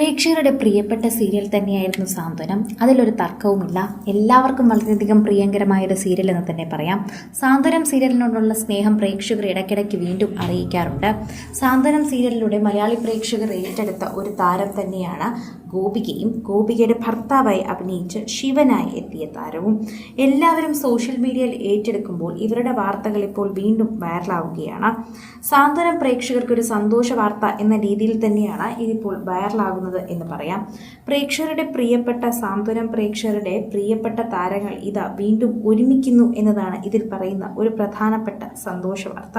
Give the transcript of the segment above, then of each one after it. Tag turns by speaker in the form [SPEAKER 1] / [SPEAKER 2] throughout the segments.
[SPEAKER 1] പ്രേക്ഷകരുടെ പ്രിയപ്പെട്ട സീരിയൽ തന്നെയായിരുന്നു സാന്ത്വനം. അതിലൊരു തർക്കവുമില്ല. എല്ലാവർക്കും വളരെയധികം പ്രിയങ്കരമായ ഒരു സീരിയൽ എന്ന് തന്നെ പറയാം. സാന്ത്വനം സീരിയലിനോടുള്ള സ്നേഹം പ്രേക്ഷകർ ഇടയ്ക്കിടയ്ക്ക് വീണ്ടും അറിയിക്കാറുണ്ട്. സാന്ത്വനം സീരിയലിലൂടെ മലയാളി പ്രേക്ഷകർ ഏറ്റെടുത്ത ഒരു താരം തന്നെയാണ് ഗോപികയും. ഗോപികയുടെ ഭർത്താവായി അഭിനയിച്ച് ശിവനായി എത്തിയ താരവും. എല്ലാവരും സോഷ്യൽ മീഡിയയിൽ ഏറ്റെടുക്കുമ്പോൾ ഇവരുടെ വാർത്തകൾ ഇപ്പോൾ വീണ്ടും വൈറലാവുകയാണ്. സാന്ത്വനം പ്രേക്ഷകർക്കൊരു സന്തോഷ വാർത്ത എന്ന രീതിയിൽ തന്നെയാണ് ഇതിപ്പോൾ വൈറലാകുന്നത്. എന്ന് പറയാം. പ്രേക്ഷകരുടെ പ്രിയപ്പെട്ട സാന്ത്വനം പ്രേക്ഷകരുടെ പ്രിയപ്പെട്ട താരങ്ങൾ ഇതാ വീണ്ടും ഒരുമിക്കുന്നു എന്നതാണ് ഇതിൽ പറയുന്ന ഒരു പ്രധാനപ്പെട്ട സന്തോഷ വാർത്ത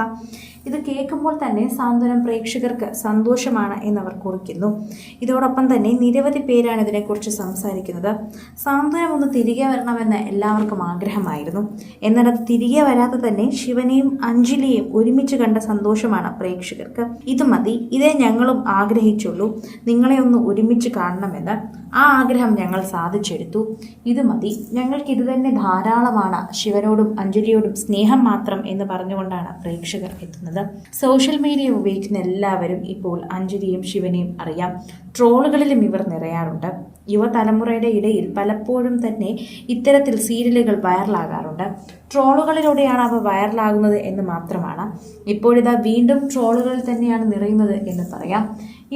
[SPEAKER 1] ഇത് കേൾക്കുമ്പോൾ തന്നെ സാന്ത്വനം പ്രേക്ഷകർക്ക് സന്തോഷമാണ് എന്നവർ കുറിക്കുന്നു. ഇതോടൊപ്പം തന്നെ നിരവധി പേരാണ് ഇതിനെക്കുറിച്ച് സംസാരിക്കുന്നത്. സാന്ത്വനം ഒന്ന് തിരികെ വരണമെന്ന് എല്ലാവർക്കും ആഗ്രഹമായിരുന്നു. എന്നാൽ തിരികെ വരാതെ തന്നെ ശിവനെയും അഞ്ജലിയെയും ഒരുമിച്ച് കണ്ട സന്തോഷമാണ് പ്രേക്ഷകർക്ക്. ഇത് മതി ഇതേ ഞങ്ങളും ആഗ്രഹിച്ചുള്ളൂ. നിങ്ങളെ ഒന്ന് ഒരുമിച്ച് കാണണമെന്ന് ആ ആഗ്രഹം ഞങ്ങൾ സാധിച്ചെടുത്തു. ഇത് മതി. ഞങ്ങൾക്ക് ഇത് തന്നെ ധാരാളമാണ്. ശിവനോടും അഞ്ജലിയോടും സ്നേഹം മാത്രം എന്ന് പറഞ്ഞുകൊണ്ടാണ് പ്രേക്ഷകർ എത്തുന്നത്. സോഷ്യൽ മീഡിയ ഉപയോഗിക്കുന്ന എല്ലാവരും ഇപ്പോൾ അഞ്ജലിയും ശിവനെയും അറിയാം. ട്രോളുകളിലും ഇവർ നിറയാറുണ്ട്. യുവതലമുറയുടെ ഇടയിൽ പലപ്പോഴും തന്നെ ഇത്തരത്തിൽ സീരിയലുകൾ വൈറലാകാറുണ്ട്. ട്രോളുകളിലൂടെയാണ് അവ വൈറലാകുന്നത് എന്ന് മാത്രമാണ്. ഇപ്പോഴിതാ വീണ്ടും ട്രോളുകളിൽ തന്നെയാണ് നിറയുന്നത് എന്ന് പറയാം.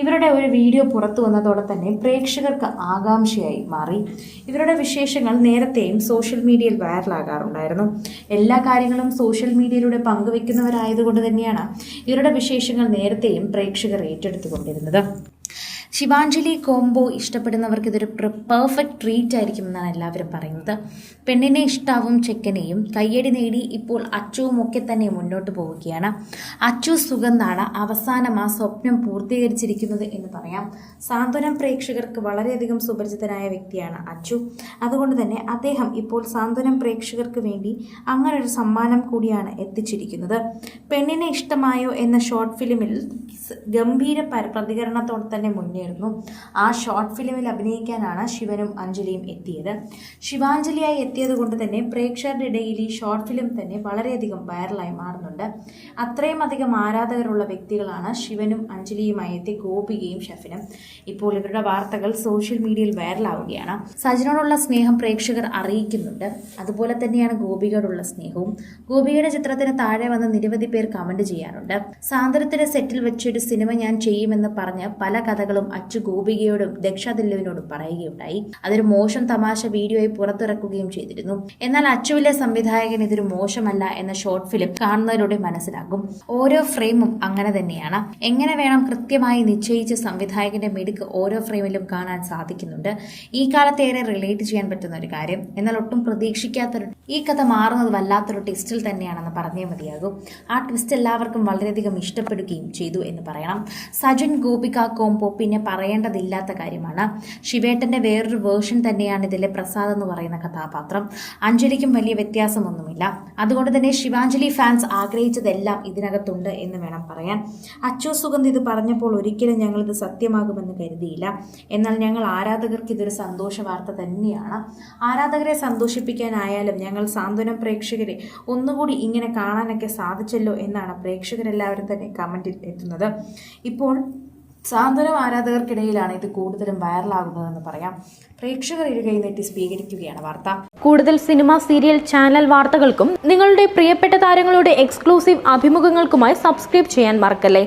[SPEAKER 1] ഇവരുടെ ഒരു വീഡിയോ പുറത്തു വന്നതോടെ തന്നെ പ്രേക്ഷകർക്ക് ആകാംക്ഷയായി മാറി. ഇവരുടെ വിശേഷങ്ങൾ നേരത്തെയും സോഷ്യൽ മീഡിയയിൽ വൈറലാകാറുണ്ടായിരുന്നു. എല്ലാ കാര്യങ്ങളും സോഷ്യൽ മീഡിയയിലൂടെ പങ്കുവെക്കുന്നവരായതുകൊണ്ട് തന്നെയാണ് ഇവരുടെ വിശേഷങ്ങൾ നേരത്തെയും പ്രേക്ഷകർ ഏറ്റെടുത്തുകൊണ്ടിരുന്നത്. ശിവാഞ്ജലി കോംബോ ഇഷ്ടപ്പെടുന്നവർക്ക് ഇതൊരു പെർഫെക്റ്റ് ട്രീറ്റ് ആയിരിക്കും എന്നാണ് എല്ലാവരും പറയുന്നത്. പെണ്ണിനെ ഇഷ്ടാവും ചെക്കനെയും കയ്യടി നേടി ഇപ്പോൾ അച്ചുവും ഒക്കെ തന്നെ മുന്നോട്ട് പോവുകയാണ്. അച്ചു സുഗന്ധാണ് അവസാനം ആ സ്വപ്നം പൂർത്തീകരിച്ചിരിക്കുന്നത് എന്ന് പറയാം. സാന്ത്വനം പ്രേക്ഷകർക്ക് വളരെയധികം സുപരിചിതനായ വ്യക്തിയാണ് അച്ചു. അതുകൊണ്ട് തന്നെ അദ്ദേഹം ഇപ്പോൾ സാന്ത്വനം പ്രേക്ഷകർക്ക് വേണ്ടി അങ്ങനൊരു സമ്മാനം കൂടിയാണ് എത്തിച്ചിരിക്കുന്നത്. പെണ്ണിനെ ഇഷ്ടമായോ എന്ന ഷോർട്ട് ഫിലിമിൽ ഗംഭീര പര- പ്രതികരണത്തോടെ തന്നെ മുന്നേറുന്നു ആ ഷോർട്ട് ഫിലിമിൽ അഭിനയിക്കാനാണ് ശിവനും അഞ്ജലിയും എത്തിയത്. ശിവാഞ്ജലിയായി എത്തിയത് കൊണ്ട് തന്നെ പ്രേക്ഷകരുടെ ഇടയിൽ ഈ ഷോർട്ട് ഫിലിം തന്നെ വളരെയധികം വൈറലായി മാറുന്നുണ്ട്. അത്രയും അധികം ആരാധകരുള്ള വ്യക്തികളാണ് ശിവനും അഞ്ജലിയുമായി എത്തിയ ഗോപികയും ഷെഫിനും. ഇപ്പോൾ ഇവരുടെ വാർത്തകൾ സോഷ്യൽ മീഡിയയിൽ വൈറലാവുകയാണ്. സജിനോടുള്ള സ്നേഹം പ്രേക്ഷകർ അറിയിക്കുന്നുണ്ട്. അതുപോലെ തന്നെയാണ് ഗോപികയോടുള്ള സ്നേഹവും. ഗോപികയുടെ ചിത്രത്തിന് താഴെ വന്ന് നിരവധി പേർ കമന്റ് ചെയ്യാറുണ്ട്. സാന്ദ്രത്തിന്റെ സെറ്റിൽ വെച്ചൊരു സിനിമ ഞാൻ ചെയ്യുമെന്ന് പറഞ്ഞ് പല കഥകളും അച്ചു ഗോപികയോടും ദക്ഷാദില്ലുവിനോടും പറയുകയുണ്ടായി. അതൊരു മോശം തമാശ വീഡിയോയായി പുറത്തിറക്കുകയും ചെയ്തിരുന്നു. എന്നാൽ അച്ചുവിലെ സംവിധായകൻ ഇതൊരു മോശമല്ല എന്ന ഷോർട്ട് ഫിലിം കാണുന്നതിലൂടെ മനസ്സിലാകും. ഓരോ ഫ്രെയിമും അങ്ങനെ തന്നെയാണ്. എങ്ങനെ വേണം കൃത്യമായി നിശ്ചയിച്ച് സംവിധായകന്റെ മിടുക്ക് ഓരോ ഫ്രെയിമിലും കാണാൻ സാധിക്കുന്നുണ്ട്? ഈ കാലത്ത് ഏറെ റിലേറ്റ് ചെയ്യാൻ പറ്റുന്ന ഒരു കാര്യം. എന്നാൽ ഒട്ടും പ്രതീക്ഷിക്കാത്തൊരു ഈ കഥ മാറുന്നത് വല്ലാത്തൊരു ട്വിസ്റ്റിൽ തന്നെയാണെന്ന് പറഞ്ഞേ മതിയാകും. ആ ട്വിസ്റ്റ് എല്ലാവർക്കും വളരെയധികം ഇഷ്ടപ്പെടുകയും ചെയ്തു എന്ന് പറയണം. സജൻ ഗോപിക കോംബോ പിന്നെ പറയേണ്ടതില്ലാത്ത കാര്യമാണ്. ശിവേട്ടന്റെ വേറൊരു വേർഷൻ തന്നെയാണ് ഇതിലെ പ്രസാദ് എന്ന് പറയുന്ന കഥാപാത്രം. അഞ്ജലിക്കും വലിയ വ്യത്യാസമൊന്നുമില്ല. അതുകൊണ്ട് തന്നെ ശിവാഞ്ജലി ഫാൻസ് ആഗ്രഹിച്ചതെല്ലാം ഇതിനകത്തുണ്ട് എന്ന് വേണം പറയാൻ. അച്ചു സുഗന്ധ് ഇത് പറഞ്ഞപ്പോൾ ഒരിക്കലും ഞങ്ങളിത് സത്യമാകുമെന്ന് കരുതിയില്ല. എന്നാൽ ഞങ്ങൾ ആരാധകർക്ക് ഇതൊരു സന്തോഷ വാർത്ത തന്നെയാണ്. ആരാധകരെ സന്തോഷിപ്പിക്കാനായാലും ഞങ്ങൾ സാന്ത്വനം പ്രേക്ഷകരെ ഒന്നുകൂടി ഇങ്ങനെ കാണാനൊക്കെ സാധിച്ചല്ലോ എന്നാണ് പ്രേക്ഷകരെല്ലാവരും തന്നെ കമന്റിൽ എത്തുന്നത്. ഇപ്പോൾ സാന്ത്വനം ആരാധകർക്കിടയിലാണ് ഇത് കൂടുതലും വൈറലാകുന്നതെന്ന് പറയാം. പ്രേക്ഷകർ ഇരുകൈ നീട്ടി സ്വീകരിക്കുകയാണ് വാർത്ത.
[SPEAKER 2] കൂടുതൽ സിനിമ സീരിയൽ ചാനൽ വാർത്തകൾക്കും നിങ്ങളുടെ പ്രിയപ്പെട്ട താരങ്ങളുടെ എക്സ്ക്ലൂസീവ് അഭിമുഖങ്ങൾക്കുമായി സബ്സ്ക്രൈബ് ചെയ്യാൻ മറക്കല്ലേ?